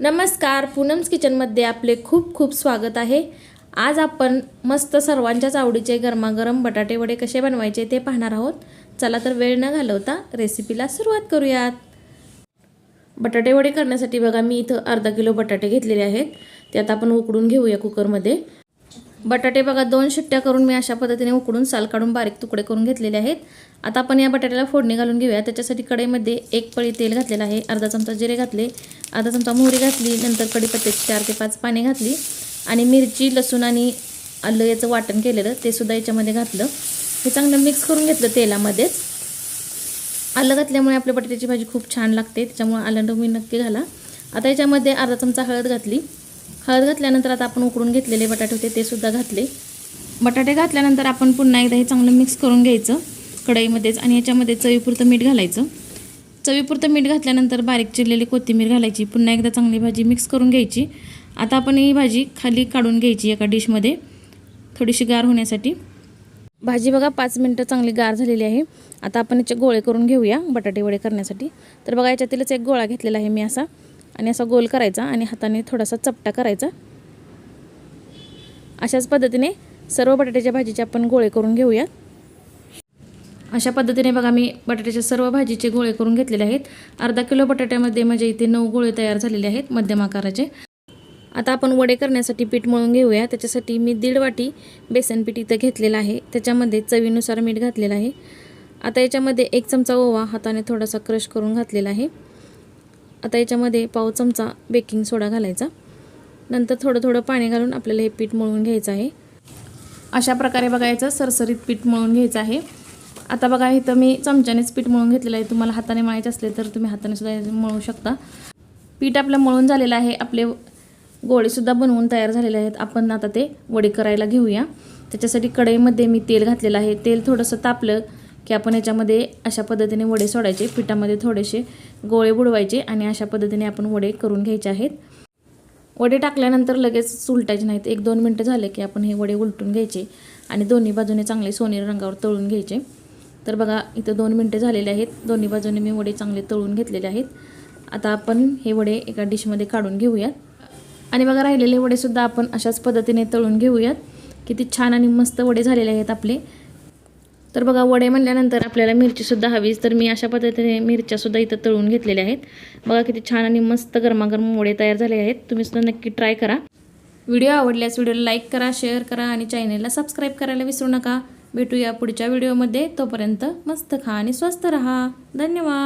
नमस्कार पूनम्स किचनमध्ये आपले खूप खूप स्वागत आहे. आज आपण मस्त सर्वांच्याच आवडीचे गरमागरम बटाटे वडे कसे बनवायचे ते पाहणार आहोत. चला तर वेळ न घालवता रेसिपीला सुरुवात करूयात. बटाटे वडे करण्यासाठी बघा मी इथं अर्धा किलो बटाटे घेतलेले आहेत. ते आता आपण उकडून घेऊया कुकरमध्ये. बटाटे बघा दोन शिट्ट्या करून मी अशा पद्धतीने उकडून साल काढून बारीक तुकडे करून घेतलेले आहेत. आता आपण या बटाट्याला फोडणी घालून घेऊया. त्याच्यासाठी कढईमध्ये एक पळी तेल घातलेलं आहे. अर्धा चमचा जिरे घातले. अर्धा चमचा मोहरी घातली नंतर कढीपत्त्याची चार ते पाच पाने घातली आणि मिरची लसूण आणि आलं याचं वाटण केलेलं ते सुद्धा याच्यामध्ये घातलं. हे चांगलं मिक्स करून घेतलं तेलामध्येच. आलं घातल्यामुळे आपल्या बटाट्याची भाजी खूप छान लागते त्याच्यामुळे आलं तुम्ही नक्की घाला. आता याच्यामध्ये अर्धा चमचा हळद घातली. हळद घातल्यानंतर आता आपण उकडून घेतलेले बटाटे होते ते सुद्धा घातले. बटाटे घातल्यानंतर आपण पुन्हा एकदा हे चांगलं मिक्स करून घ्यायचं कढईमध्येच आणि याच्यामध्ये चवीपुरतं मीठ घालायचं. चवीपुरतं मीठ घातल्यानंतर बारीक चिरलेली कोथिंबीर घालायची. पुन्हा एकदा चांगली भाजी मिक्स करून घ्यायची. आता आपण ही भाजी खाली काढून घ्यायची एका डिशमध्ये थोडीशी गार होण्यासाठी. भाजी बघा पाच मिनटं चांगली गार झालेली आहे. आता आपण याचे गोळे करून घेऊया बटाटे वडे करण्यासाठी. तर बघा याच्यातीलच एक गोळा घेतलेला आहे मी असा. आणि असा गोल करायचा आणि हाताने थोडासा चपटा करायचा. अशाच पद्धतीने सर्व बटाट्याच्या भाजीचे आपण गोळे करून घेऊया. अशा पद्धतीने बघा मी बटाट्याच्या सर्व भाजीचे गोळे करून घेतलेले आहेत. अर्धा किलो बटाट्यामध्ये माझ्या इथे नऊ गोळे तयार झालेले आहेत मध्यम आकाराचे. आता आपण वडे करण्यासाठी पीठ मळून घेऊया. त्याच्यासाठी मी दीड वाटी बेसन पीठ इथं घेतलेलं आहे. त्याच्यामध्ये चवीनुसार मीठ घातलेलं आहे. आता याच्यामध्ये एक चमचा ओवा हाताने थोडासा क्रश करून घातलेला आहे. आता याच्यामध्ये पाव चमचा बेकिंग सोडा घालायचा. नंतर थोडं थोडं पाणी घालून आपल्याला हे पीठ मळून घ्यायचं आहे. अशा प्रकारे बघायचं सरसरीत पीठ मळून घ्यायचं आहे. आता बघा इथं मी चमच्यानेच पीठ मळून घेतलेलं आहे. तुम्हाला हाताने मळायचे असले तर तुम्ही हाताने सुद्धा मळू शकता. पीठ आपलं मळून झालेलं आहे. आपले गोळेसुद्धा बनवून तयार झालेले आहेत. आपण आता ते वडे करायला घेऊया. त्याच्यासाठी कढईमध्ये मी तेल घातलेलं आहे. तेल थोडंसं तापलं की आपण याच्यामध्ये अशा पद्धतीने वडे सोडायचे. पिठामध्ये थोडेसे गोळे बुडवायचे आणि अशा पद्धतीने आपण वडे करून घ्यायचे आहेत. वडे टाकल्यानंतर लगेच उलटायचे नाहीत. एक दोन मिनटं झाले की आपण हे वडे उलटून घ्यायचे आणि दोन्ही बाजूने चांगले सोनेरी रंगावर तळून घ्यायचे. तर बघा इथं दोन मिनटं झालेले आहेत. दोन्ही बाजूने मी वडे चांगले तळून घेतलेले आहेत. आता आपण हे वडे एका डिशमध्ये काढून घेऊयात. आणि बघा राहिलेले वडेसुद्धा आपण अशाच पद्धतीने तळून घेऊयात. किती छान आणि मस्त वडे झालेले आहेत आपले. तर बघा वडे म्हणल्यानंतर आपल्याला मिरचीसुद्धा हवीच तर मी अशा पद्धतीने मिरच्यासुद्धा इथं तळून घेतलेल्या आहेत. बघा किती छान आणि मस्त गरमागरम वडे तयार झाले आहेत. तुम्हीसुद्धा नक्की ट्राय करा. व्हिडिओ आवडल्यास व्हिडिओला लाईक करा शेअर करा आणि चॅनेलला सबस्क्राईब करायला विसरू नका. भेटूया पुढच्या व्हिडिओमध्ये. तोपर्यंत मस्त खा आणि स्वस्त रहा. धन्यवाद.